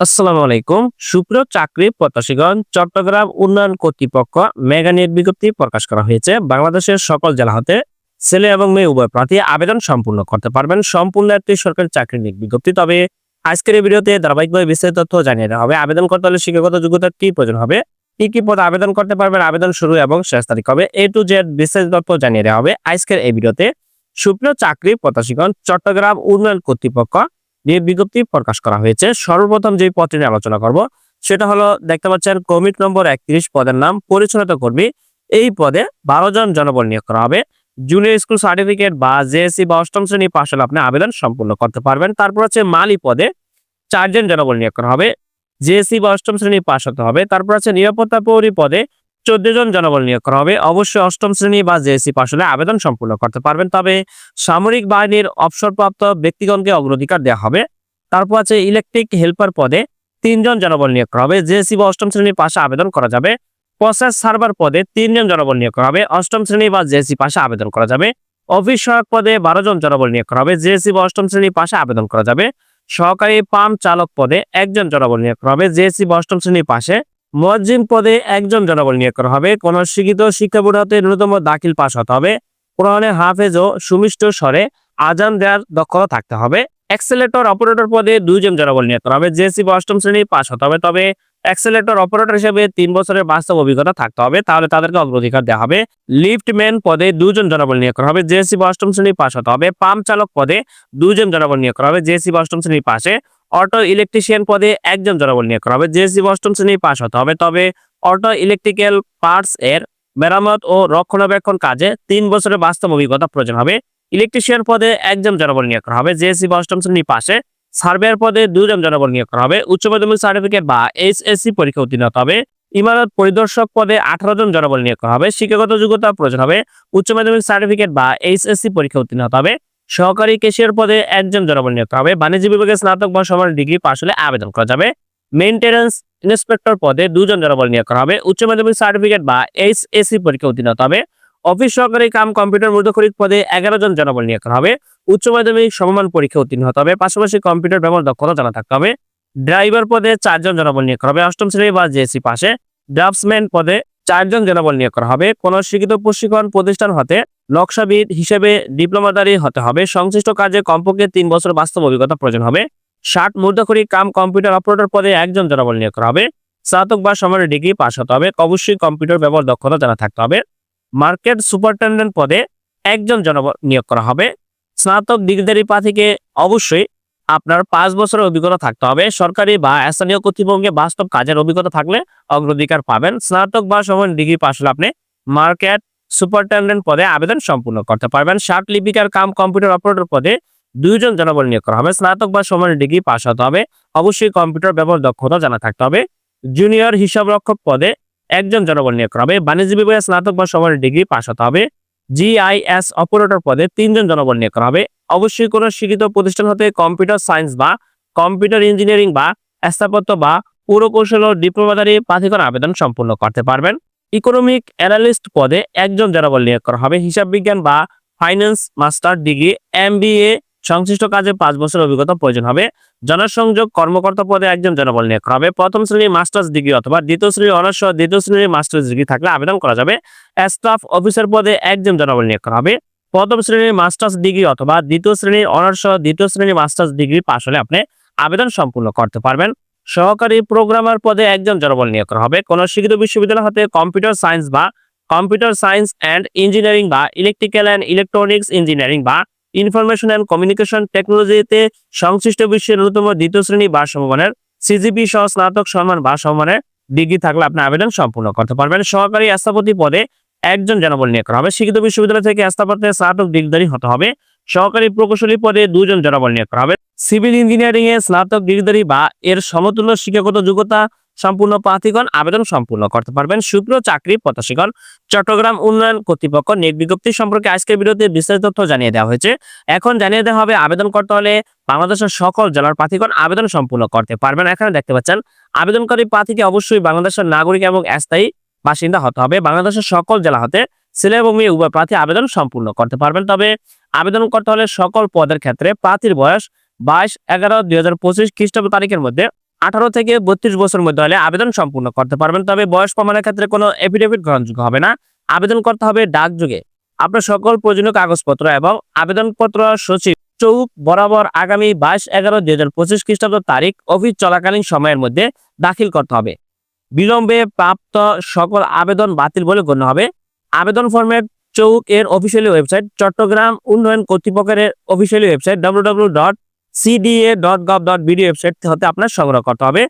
আসসালামু আলাইকুম। সুপ্রিয় চাকরি প্রত্যাশীগণ, চট্টগ্রাম উন্নয়ন কর্তৃপক্ষ মেগা নিয়োগ বিজ্ঞপ্তি প্রকাশ করা হয়েছে। বাংলাদেশের সকল জেলা হতে ছেলে এবং মেয়ে উভয় প্রার্থী আবেদন সম্পূর্ণ করতে পারবেন। সম্পূর্ণ একটি সরকারি চাকরি নিয়োগ বিজ্ঞপ্তি। তবে আজকের এই ভিডিওতে ধারাবাহিকভাবে বিস্তারিত তথ্য জানিয়ে দেওয়া হবে। আবেদন করতে হলে শিক্ষাগত যোগ্যতার কি প্রয়োজন হবে? কি কি পদ আবেদন করতে পারবেন? আবেদন শুরু এবং শেষ তারিখ হবে এ টু জেড বিস্তারিত তথ্য জানিয়ে দেওয়া হবে আজকের এই ভিডিওতে। সুপ্রিয় চাকরি প্রত্যাশীগণ, চট্টগ্রাম উন্নয়ন কর্তৃপক্ষ নিয়ে বিজ্ঞপ্তি প্রকাশ করা হয়েছে। সর্বপ্রথম যে পদটি নিয়ে আলোচনা করব, সেটা হলো দেখতে পাচ্ছেন কমিট নম্বর একত্রিশ পদের নাম পরিচালিত কর্মী। এই পদে বারো জন জনবল নিয়োগ করা হবে। জুনিয়র স্কুল সার্টিফিকেট বা জেএসসি বা অষ্টম শ্রেণি পাশ হলে আপনি আবেদন সম্পূর্ণ করতে পারবেন। তারপর হচ্ছে মালি পদে চারজন জনবল নিয়োগ করা হবে। জেএসসি বা অষ্টম শ্রেণি পাশ হতে হবে। তারপর আছে নিরাপত্তা প্রহরী পদে চোদ্দ জন জনবল নিয়োগ করা হবে। অবশ্যই অষ্টম শ্রেণি বা জেএসসি পাশ হলে আবেদন সম্পূর্ণ করতে পারবেন। তবে সামরিক বাহিনীর অবসরপ্রাপ্ত ব্যক্তিগণকে অগ্রাধিকার দেওয়া হবে। তারপর আছে ইলেকট্রিক হেল্পার পদে তিনজন জনবল নিয়োগ করা হবে। জেএসসি বা অষ্টম শ্রেণির পাশে আবেদন করা যাবে। প্রসেস সার্ভার পদে তিনজন জনবল নিয়োগ করা হবে। অষ্টম শ্রেণি বা জেএসসি পাশে আবেদন করা যাবে। অফিস সহায়ক পদে বারো জন জনবল নিয়োগ করা হবে। জেএসসি বা অষ্টম শ্রেণির পাশে আবেদন করা যাবে। সহকারী পাম্প চালক পদে একজন জনবল নিয়োগ করা হবে। জেএসসি বা অষ্টম শ্রেণির পাশে মুয়াজ্জিম পদে একজন জনবল নিয়োগ করা হবে। কোন শিক্ষিত শিক্ষা বোর্ড হতে ন্যূনতম দাখিল পাস হতে হবে। কোরআনে হাফেজ ও সুমিষ্ট স্বরে আজান দেওয়ার দক্ষতা থাকতে হবে। এক্সেলেটর অপারেটর পদে দুইজন জনবল নিয়োগ করা হবে। জেএসসি বা অষ্টম শ্রেণি পাস হতে হবে। তবে এক্সেলেটর অপারেটর হিসেবে তিন বছরের বাস্তব অভিজ্ঞতা থাকতে হবে। তাহলে তাদেরকে অগ্রাধিকার দেওয়া হবে। লিফটম্যান পদে দুজন জনবল নিয়োগ করা হবে। জেএসসি বা অষ্টম শ্রেণি পাস হতে হবে। পাম্প চালক পদে দুজন জনবল নিয়োগ করা হবে। জেএসসি বা অষ্টম শ্রেণি পাশে অটো ইলেকট্রিশিয়ান পদে একজন জনবল নিয়োগ করা হবে। জেএসসি অষ্টম শ্রেণি পাশ হতে হবে। তবে অটো ইলেকট্রিক্যাল পার্টস এর মেরামত ও রক্ষণাবেক্ষণ কাজে তিন বছরের বাস্তব অভিজ্ঞতা প্রয়োজন হবে। ইলেকট্রিশিয়ান পদে একজন জনবল নিয়োগ করা হবে। জেএসসি অষ্টম শ্রেণি পাশে সার্ভেয়ার পদে দুজন জনবল নিয়োগ করা হবে। উচ্চ মাধ্যমিক সার্টিফিকেট বা এইচএসসি পরীক্ষা উত্তীর্ণ হতে হবে। ইমারত পরিদর্শক পদে আঠারো জন জনবল নিয়োগ করা হবে। শিক্ষাগত যোগ্যতা প্রয়োজন হবে। উচ্চ মাধ্যমিক সার্টিফিকেট বা এইচএসসি পরীক্ষা উত্তীর্ণ হতে হবে। সহকারী কেশিয়ার পদে একজন জনবল নিয়োগ হবে। বাণিজ্য বিভাগে স্নাতক বা সমান ডিগ্রি পাশ হলে আবেদন করা যাবে। মেইনটেন্যান্স ইন্সপেক্টর পদে দুজন জনবল নিয়োগ করা হবে। উচ্চ মাধ্যমিক সার্টিফিকেট বা এইচএসসি পরীক্ষা উত্তীর্ণ হবে। অফিস সহকারী কাম কম্পিউটার মূর্ধখরিক পদে এগারো জন জনবল নিয়োগ করা হবে। উচ্চ মাধ্যমিক সমমান পরীক্ষা উত্তীর্ণ হতে হবে। পাশাপাশি কম্পিউটার ব্যবহার দক্ষতা জানা থাকতে হবে। ড্রাইভার পদে চারজন জনবল নিয়োগ করা হবে। অষ্টম শ্রেণি বা জেএসসি পাশে। ড্রাফটসম্যান পদে চারজন জনবল নিয়োগ করা হবে। কোন শিক্ষিত প্রশিক্ষণ প্রতিষ্ঠান হতে নকশাবিদ হিসেবে ডিপ্লোমাদারি হতে হবে। সংশ্লিষ্ট কাজে কমপক্ষে তিন বছর বাস্তব অভিজ্ঞতা প্রয়োজন হবে। ষাট মূর্ধখরি কাম কম্পিউটার অপারেটর পদে একজন জনবল নিয়োগ করা হবে। স্নাতক বা সমানের ডিগ্রি পাস হতে হবে। অবশ্যই কম্পিউটার ব্যবহার দক্ষতা জানা থাকতে হবে। মার্কেট সুপারিনটেন্ডেন্ট পদে একজন জনবল নিয়োগ করা হবে। স্নাতক ডিগ্রিধারী প্রার্থীকে অবশ্যই আপনার পাঁচ বছরের অভিজ্ঞতা থাকতে হবে। সরকারি বা স্থানীয় কর্তৃপক্ষে বাস্তব কাজের অভিজ্ঞতা থাকলে অগ্রাধিকার পাবেন। স্নাতক বা সমান ডিগ্রি পাশ হলে আপনি মার্কেট সুপারিনটেন্ডেন্ট পদে আবেদন সম্পূর্ণ করতে পারবেন। ষাট লিপিকার কাম কম্পিউটার অপারেটর পদে দুইজন জনবল নিয়োগ করা হবে। স্নাতক বা সমান ডিগ্রি পাশ হতে হবে। অবশ্যই কম্পিউটার ব্যবহার দক্ষতা জানা থাকতে হবে। জুনিয়র হিসাব রক্ষক পদে একজন জনবল নিয়োগ করা হবে। বাণিজ্য বিভাগে স্নাতক বা সমান ডিগ্রি পাশ হতে হবে। জিআইএস অপারেটর পদে তিনজন জনবল নিয়োগ করা হবে। অবশ্যই কোনো শিক্ষিত প্রতিষ্ঠান হতে কম্পিউটার সায়েন্স বা কম্পিউটার ইঞ্জিনিয়ারিং বা স্থাপত্য বা পুরকৌশল ও ডিপ্লোমাদারি প্রাধিকরণ আবেদন সম্পূর্ণ করতে পারবেন। ইকোনমিক অ্যানালিস্ট পদে একজন জনবল নিয়োগ করা হবে। হিসাব বিজ্ঞান বা ফাইন্যান্স মাস্টার ডিগ্রি এমবিএ সংশ্লিষ্ট কাজে পাঁচ বছর অভিজ্ঞতা প্রয়োজন হবে। জনসংযোগ কর্মকর্তা পদে একজন জনবল নিয়োগ করা হবে। প্রথম শ্রেণির মাস্টার্স ডিগ্রি অথবা দ্বিতীয় শ্রেণির অনার্স দ্বিতীয় শ্রেণির মাস্টার্স ডিগ্রি থাকলে আবেদন করা যাবে। স্টাফ অফিসার পদে একজন জনবল নিয়োগ করা হবে। প্রথম শ্রেণির মাস্টার্স ডিগ্রি অথবা দ্বিতীয় শ্রেণির অনার্স দ্বিতীয় শ্রেণির মাস্টার্স ডিগ্রি পাশ হলে আপনি আবেদন সম্পূর্ণ করতে পারবেন। সহকারী প্রোগ্রামার পদে একজন জনবল নিয়োগ করা হবে। কোন শিক্ষিত বিশ্ববিদ্যালয় হতে কম্পিউটার সায়েন্স বা কম্পিউটার সায়েন্স অ্যান্ড ইঞ্জিনিয়ারিং বা ইলেকট্রিক্যাল অ্যান্ড ইলেকট্রনিক্স ইঞ্জিনিয়ারিং বা ইনফরমেশন অ্যান্ড কমিউনিকেশন টেকনোলজিতে সংশ্লিষ্ট বিশ্বের ন্যূনতম দ্বিতীয় শ্রেণি বা সমমানের সিজিপি সহ স্নাতক সম্মান বা সমমানের ডিগ্রি থাকলে আপনি আবেদন সম্পূর্ণ করতে পারবেন। সহকারী স্থাপতি পদে একজন জনবল নিয়োগ করা হবে। শিক্ষিত বিশ্ববিদ্যালয় থেকে স্থাপত্যে স্নাতক ডিগ্রিধারী হতে হবে। সহকারী প্রকৌশলী পদে দুজন জনবল নিয়োগ করা হবে। সিভিল ইঞ্জিনিয়ারিং এ স্নাতক ডিগ্রিধারী বা এর সমতুল্য শিক্ষাগত যোগ্যতা সম্পূর্ণ প্রার্থীগণ আবেদন সম্পূর্ণ করতে পারবেন। সুপ্রিয় চাকরি প্রত্যাশীগণ, চট্টগ্রাম উন্নয়ন কর্তৃপক্ষ নিয়োগ বিজ্ঞপ্তি সম্পর্কে আজকের বিরুদ্ধে বিস্তারিত তথ্য জানিয়ে দেওয়া হয়েছে। এখন জানিয়ে দেওয়া হবে, আবেদন করতে হলে বাংলাদেশের সকল জেলার প্রার্থীগণ আবেদন সম্পূর্ণ করতে পারবেন। এখানে দেখতে পাচ্ছেন, আবেদনকারী প্রার্থীকে অবশ্যই বাংলাদেশের নাগরিক এবং স্থায়ী বাসিন্দা হতে হবে। বাংলাদেশের সকল জেলা হতে ছেলে এবং মেয়ে উভয় প্রার্থী আবেদন সম্পূর্ণ করতে পারবেন। তবে আবেদন করতে হলে সকল পদের ক্ষেত্রে প্রার্থীর বয়স বাইশ এগারো দুই হাজার পঁচিশ খ্রিস্টাব্দ তারিখের মধ্যে আঠারো থেকে বত্রিশ বছর মধ্যে হলে আবেদন সম্পূর্ণ করতে পারবেন। তবে বয়স প্রমাণের ক্ষেত্রে কোনো এফিডেভিট গ্রহণযোগ্য হবে না। আবেদন করতে হবে ডাকযোগে আপনার সকল প্রয়োজনীয় কাগজপত্র এবং আবেদনপত্র সচিব চৌক বরাবর আগামী বাইশ এগারো দুই হাজার পঁচিশ খ্রিস্টাব্দ তারিখ অফিস চলাকালীন সময়ের মধ্যে দাখিল করতে হবে। বিলম্বে প্রাপ্ত সকল আবেদন বাতিল বলে গণ্য হবে। আবেদন ফরম্যাট চৌক এর অফিসিয়ালি ওয়েবসাইট চট্টগ্রাম উন্নয়ন কর্তৃপক্ষের officially website W dot CDA dot gov dot BD website হতে আপনার সংগ্রহ করতে হবে।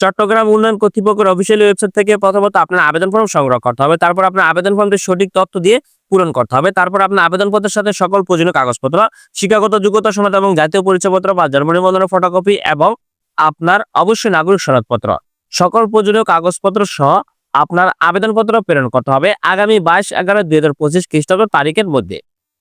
চট্টগ্রাম উন্নয়ন কর্তৃপক্ষের অফিসিয়াল ওয়েবসাইট থেকে প্রথমত আপনার আবেদন ফর্ম সংগ্রহ করতে হবে। তারপর আপনার আবেদন ফর্মটি সঠিক তথ্য দিয়ে পূরণ করতে হবে। তারপর আপনার আবেদনপত্রের সাথে সকল প্রয়োজনীয় কাগজপত্র, শিক্ষাগত যোগ্যতা, সনদ এবং জাতীয় পরিচয়পত্র বা জন্ম নিবন্ধনের ফটোকপি এবং আপনার অবশ্যই নাগরিক সনদপত্র। সকল প্রয়োজনীয় কাগজপত্র সহ আপনার আবেদনপত্র প্রেরণ করতে হবে আগামী বাইশ এগারো দুই হাজার পঁচিশ খ্রিস্টাব্দ তারিখের মধ্যে।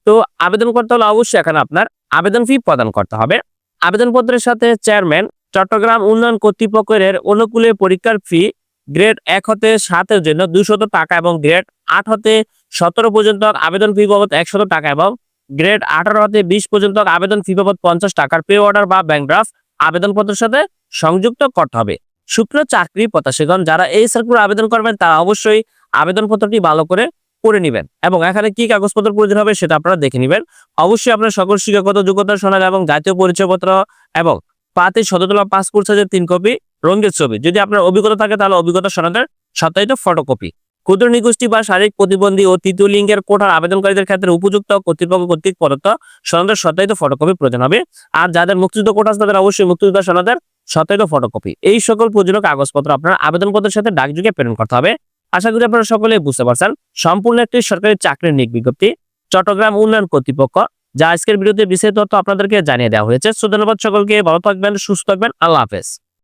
তো আবেদন করতে হলে অবশ্যই এখানে আপনার আবেদন ফি প্রদান করতে হবে। আবেদনপত্রের সাথে চেয়ারম্যান চট্টগ্রাম উন্নয়ন কর্তৃপক্ষের অনুকূলে পরীক্ষার ফি গ্রেড এক হতে সাতের জন্য দুশত টাকা এবং গ্রেড আট হতে সতেরো পর্যন্ত আবেদন ফি বাবদ একশত টাকা এবং গ্রেড আঠারো হতে বিশ পর্যন্ত আবেদন ফি বাবদ পঞ্চাশ টাকার পে অর্ডার বা ব্যাংক ড্রাফট আবেদনপত্রের সাথে সংযুক্ত করতে হবে। শুক্র চাকরি প্রত্যাশীগণ, যারা এই সার্কুলার আবেদন করবেন, তারা অবশ্যই আবেদনপত্রটি ভালো করে পড়ে নেবেন। এবং এখানে কি কাগজপত্র প্রয়োজন হবে সেটা আপনারা দেখে নেবেন। অবশ্যই আপনার সকল শিক্ষাগত যোগ্যতা সনদ এবং জাতীয় পরিচয়পত্র এবং পাতে শততলা পাসপোর্ট সাইজের তিন কপি রঙের ছবি। যদি আপনার অভিজ্ঞতা থাকে তাহলে অভিজ্ঞতা সনদের সত্যায়িত ফটোকপি। ক্ষুদ্র নিগোষ্ঠী বা শারীরিক প্রতিবন্ধী ও তৃতীয় লিঙ্গের কোঠার আবেদনকারীদের ক্ষেত্রে উপযুক্ত কর্তৃপক্ষ কর্তৃক প্রদত্ত সনদের সত্যায়িত ফটোকপি প্রয়োজন হবে। আর যাদের মুক্তিযুদ্ধ কোটা আছে তাদের অবশ্যই মুক্তিযুদ্ধ সনদের সত্যায়িত ফটোকপি। এই সকল প্রয়োজনীয় কাগজপত্র আপনার আবেদনপত্রের সাথে ডাকযোগে প্রেরণ করতে হবে। আশা করি আপনারা সকলে বুঝতে পারছেন। সম্পূর্ণ একটি সরকারি চাকরির নিক বিজ্ঞপ্তি, চট্টগ্রাম উন্নয়ন কর্তৃপক্ষ, যা আজকের বিরুদ্ধে বিশেষ তথ্য আপনাদেরকে জানিয়ে দেওয়া হয়েছে। সুধন্যবাদ সকলকে, ভালো থাকবেন, সুস্থ থাকবেন, আল্লাহ হাফেজ।